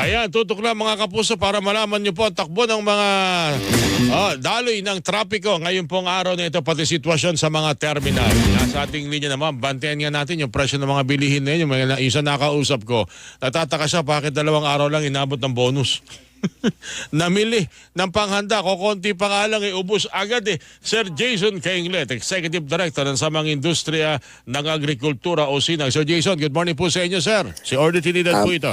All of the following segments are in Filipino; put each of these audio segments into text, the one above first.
Ayan, tutok lang mga kapuso para malaman nyo po ang takbo ng mga oh, daloy ng trapiko ngayong pong araw na ito pati sitwasyon sa mga terminal. Nasa ating linya naman, bantayan nga natin yung presyo ng mga bilihin na yun. Yung mga isa nakausap ko, natataka siya bakit dalawang araw lang inabot ng bonus. Namili ng panghanda, kukunti pa nga lang, eh, ubus agad eh. Sir Jason Kainglet, Executive Director ng Samang Industriya ng Agrikultura o SINAG. Sir Jason, good morning po sa inyo, sir. Si Orly Trinidad Um, po ito.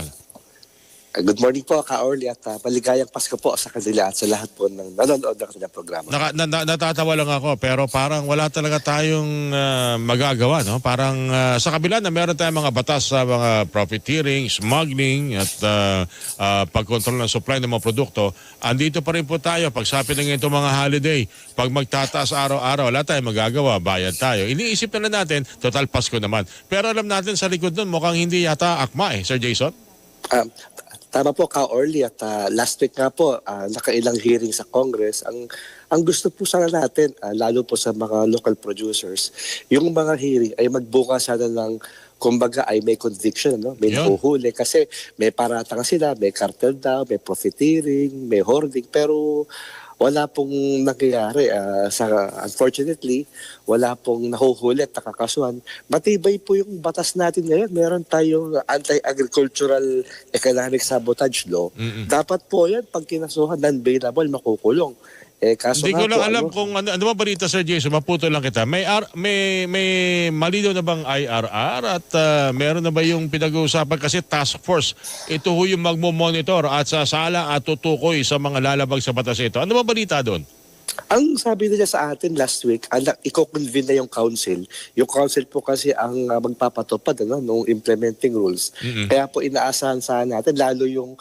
Uh, Good morning po, Ka-Orly, at uh, maligayang Pasko po sa kanila at sa lahat po ng nanonood ng kanilang programa. Naka, na, na- natatawa lang ako pero parang wala talaga tayong ah, magagawa no? Parang ah, sa kabila na meron tayong mga batas sa mga profiteering, smuggling at ah, ah, pagkontrol ng supply ng mga produkto andito pa rin po tayo. Pagsapit ng itong mga holiday pag magtataas araw-araw wala tayong magagawa bayad tayo. Iniisip na lang natin total Pasko naman. Pero alam natin sa likod nun mukhang hindi yata akma eh Sir Jason? Um, tama po, Ka-Orly, at uh, last week nga po, uh, nakailang hearing sa Congress. Ang ang gusto po sana natin, uh, lalo po sa mga local producers, yung mga hearing ay magbunga sana ng kumbaga ay may conviction, no? may Yun. nahuhuli. Kasi may paratang sila, may cartel daw, may profiteering, may hoarding, pero wala pong nangyayari. ah, sa, unfortunately, wala pong nahuhuli at nakakasuhan. Matibay po yung batas natin ngayon. Meron tayong anti-agricultural economic sabotage law. Mm-mm. Dapat po yan, pag kinasuhan, non-bailable, makukulong. Eh, kaso Hindi ko lang po, alam ano, kung ano, ano ba balita Sir Jason, maputo lang kita. May R, may may malinaw na bang IRR at ah, meron na ba yung pinag-uusapan kasi task force ito ho yung magmo-monitor at sasala at tutukoy sa mga lalabag sa batas ito. Ano ba balita doon? Ang sabi nila sa atin last week, anak, i-convene na yung council. Yung council po kasi ang uh, magpapatupad ano, ng implementing rules. Mm-mm. Kaya po inaasahan sa natin, lalo yung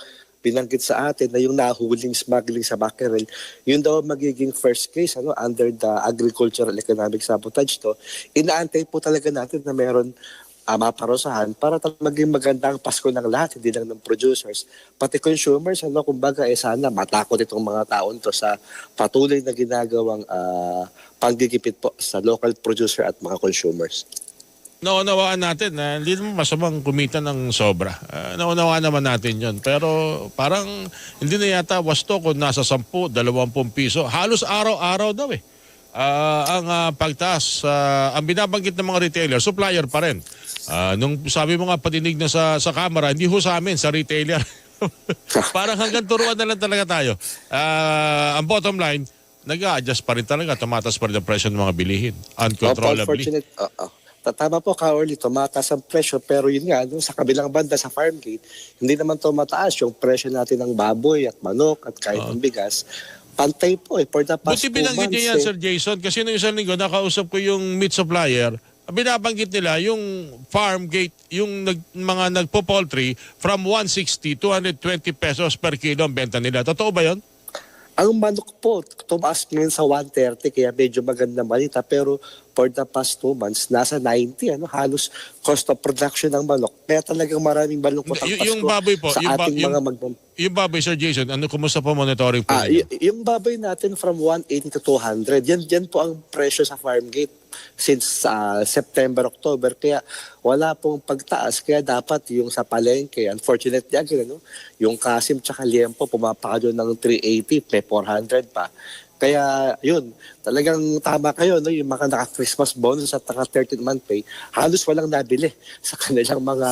binanggit sa atin na yung nahuling smuggling sa Mackerel, yun daw ang magiging first case ano, under the agricultural economic sabotage to. Inaantay po talaga natin na meron uh, maparusahan para talagang maging magandang Pasko ng lahat, hindi lang ng producers, pati consumers, ano, kumbaga, eh sana matakot itong mga taon to sa patuloy na ginagawang ah, panggigipit po sa local producer at mga consumers. Naunawaan natin na hindi naman masamang kumita ng sobra. Uh, naunawaan naman natin yon Pero parang hindi na yata wasto kung nasa 10, 20 piso. Halos araw-araw daw eh. Ah, ang ah, pagtaas, ah, ang binabanggit ng mga retailer, supplier pa rin. Ah, nung sabi mo nga patinig na sa, sa camera, hindi ho sa amin, sa retailer. parang hanggang turuan na lang talaga tayo. Ah, ang bottom line, nag-a-adjust pa rin talaga, tumatas pa rin ang presyo ng mga bilihin. Uncontrollably. Unfortunate, oo. Tatama po, Kaorly, tumataas ang presyo. Pero yun nga, no, sa kabilang banda, sa farm gate, hindi naman tumataas yung presyo natin ng baboy at manok at kahit ng bigas. Pantay po eh, for the past Buti binanggit niya yan, eh. Sir Jason, kasi nung isang linggo, nakausap ko yung meat supplier, binabanggit nila yung farm gate, yung nag, mga nagpo-poultry, from 160, 220 pesos per kilo ang benta nila. Totoo ba yun? Ang manok po, tumaas ngayon sa 130, kaya medyo maganda malita. Pero for the past two months, nasa 90, ano, halos cost of production ng manok. Kaya talagang maraming balungkot ang Pasko yung baboy po, sa yung ating yung- mga magmam- Yung baboy, Sir Jason, ano, kumusta po monitoring po Ah, yung baboy natin from 180 to 200, yan, yan po ang presyo sa farm gate since ah, September, October. Kaya wala pong pagtaas. Kaya dapat yung sa palengke, unfortunately again, ano, yung kasim tsaka liempo pumapaka doon ng 380, may 400 pa. Kaya yun, talagang tama kayo, no? yung mga naka-Christmas bonus at naka-13-month pay, halos walang nabili sa kanilang mga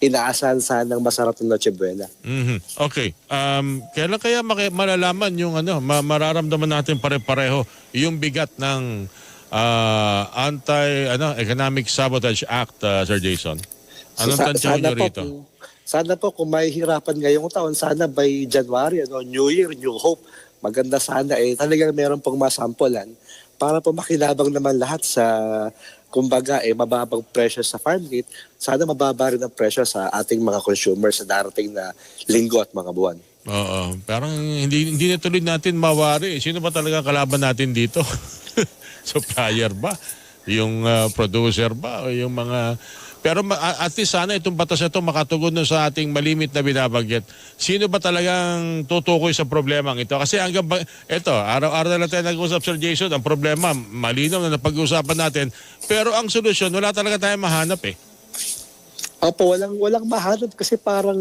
inaasahan sanang masarap na Noche Buena. Mhm. Okay. Um, kailan kaya malalaman yung ano, ma- mararamdaman natin pare-pareho yung bigat ng ah, anti ano economic sabotage act uh, Sir Jason? Anong Sa- tansyahan niyo po rito? kung- sana po kung may hirapan ngayong taon, sana by January, ano, New Year, New Hope, maganda sana eh, talagang meron pong masampulan para po makinabang naman lahat sa kumbaga eh mababang presyo sa farm gate, sana mababa rin ang presyo sa ating mga consumers sa darating na linggo at mga buwan. Oo. Parang hindi hindi na tuloy natin mawari. Sino ba talaga kalaban natin dito? Supplier ba? Yung ah, producer ba? O yung mga... Pero at least sana itong batas na ito makatugon sa ating malimit na binabanggit. Sino ba talagang tutukoy sa problemang ito? Kasi hanggang ba, ito, araw-araw na tayo nag-usap Sir Jason, ang problema, malinaw na napag-uusapan natin. Pero ang solusyon, wala talaga tayong mahanap eh. Opo, walang walang mahanap kasi parang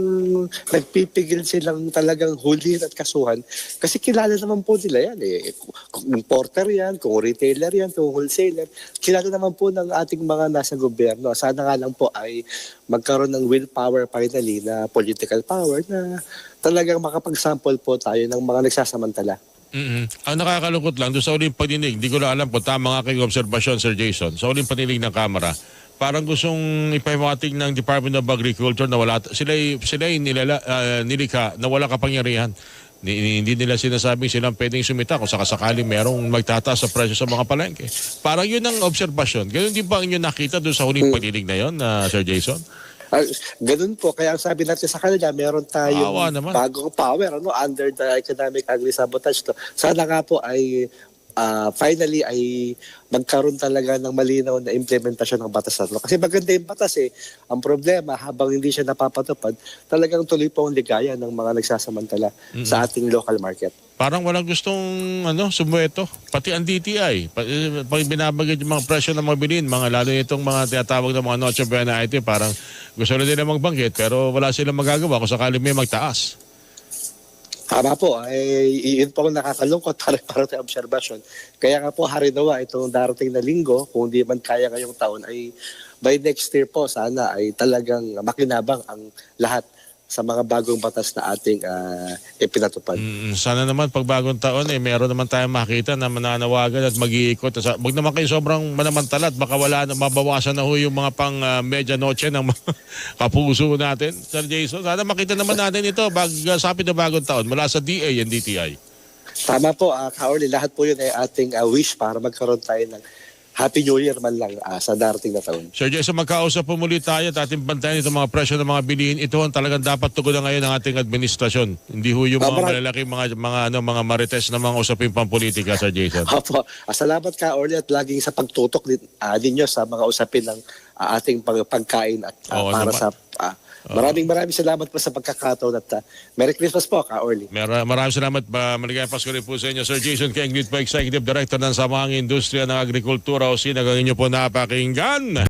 nagpipigil silang talagang huli at kasuhan. Kasi kilala naman po nila yan eh. Kung importer yan, kung retailer yan, kung wholesaler. Kilala naman po ng ating mga nasa gobyerno. Sana nga lang po ay magkaroon ng willpower finally na political power na talagang makapag-sample po tayo ng mga nagsasamantala. mm Ang nakakalungkot lang, doon sa uling paninig, di ko lang alam kung tama nga kayong obserbasyon, Sir Jason, sa uling paninig ng Kamara, parang gustong ipahimating ng Department of Agriculture na wala, sila, sila nilala, ah, nilikha na wala kapangyarihan. Ni- Hindi nila sinasabing silang pwedeng sumita kung sakasakaling merong magtataas sa presyo sa mga palengke. Parang yun ang obserbasyon. Ganun din ba ang inyo nakita doon sa huling paninig na yun, na Sir Jason? Ah, ganun po. Kaya ang sabi natin sa kanila, meron tayong bagong power ano, under the economic agri-sabotage. To. Sana nga po ay ah, finally ay magkaroon talaga ng malinaw na implementasyon ng batas na to. Kasi maganda yung batas eh. Ang problema, habang hindi siya napapatupad, talagang tuloy po ang ligaya ng mga nagsasamantala sa ating local market. Parang walang gustong ano, sumueto. Pati ang DTI. Pa- Pag binabagay yung mga presyo ng mga bilhin, mga lalo itong mga tinatawag na mga Noche Buena item, parang gusto na nila magbanggit pero wala silang magagawa kung sakali may magtaas. Tama po, eh, yun po ang nakakalungkot para para sa obserbasyon. Kaya nga po harinawa itong darating na linggo, kung di man kaya ngayong taon, ay by next year po sana ay talagang makinabang ang lahat sa mga bagong batas na ating ah, ipinatupad. Mm, sana naman pag bagong taon eh meron naman tayong makita na mananawagan at mag-iikot. Sa, wag naman kayo sobrang manamantala at baka wala na mabawasan na ho yung mga pang uh, medianoche ng mga kapuso natin. Sir Jason, sana makita naman natin ito bag, sa na bagong taon mula sa DA and DTI. Tama po, uh, Kaorly, lahat po yun ay ating ah, wish para magkaroon tayo ng Happy New Year man lang ah, sa darating na taon. Sir Jason, magkausap po muli tayo at ating bantayan itong mga presyo ng mga bilihin. Ito ang talagang dapat tugunan ngayon ng ating administrasyon. Hindi ho yung mga marami- malalaking mga, mga, ano, mga marites na mga usaping pampolitika, Sir Jason. Opo. Ah, salamat ka, Orly, at laging sa pagtutok din, ah, ninyo sa mga usapin ng ah, ating pag- pagkain at ah, Oo para naman. sa... ah, maraming maraming salamat po sa pagkakataon at ah, Merry Christmas po, ka, Orly. Mara, maraming salamat. Ba, maligayang Pasko rin po sa inyo. Sir Jason Kenglid po, Executive Director ng Samahang Industriya ng Agrikultura o SINAG ang inyo po napakinggan.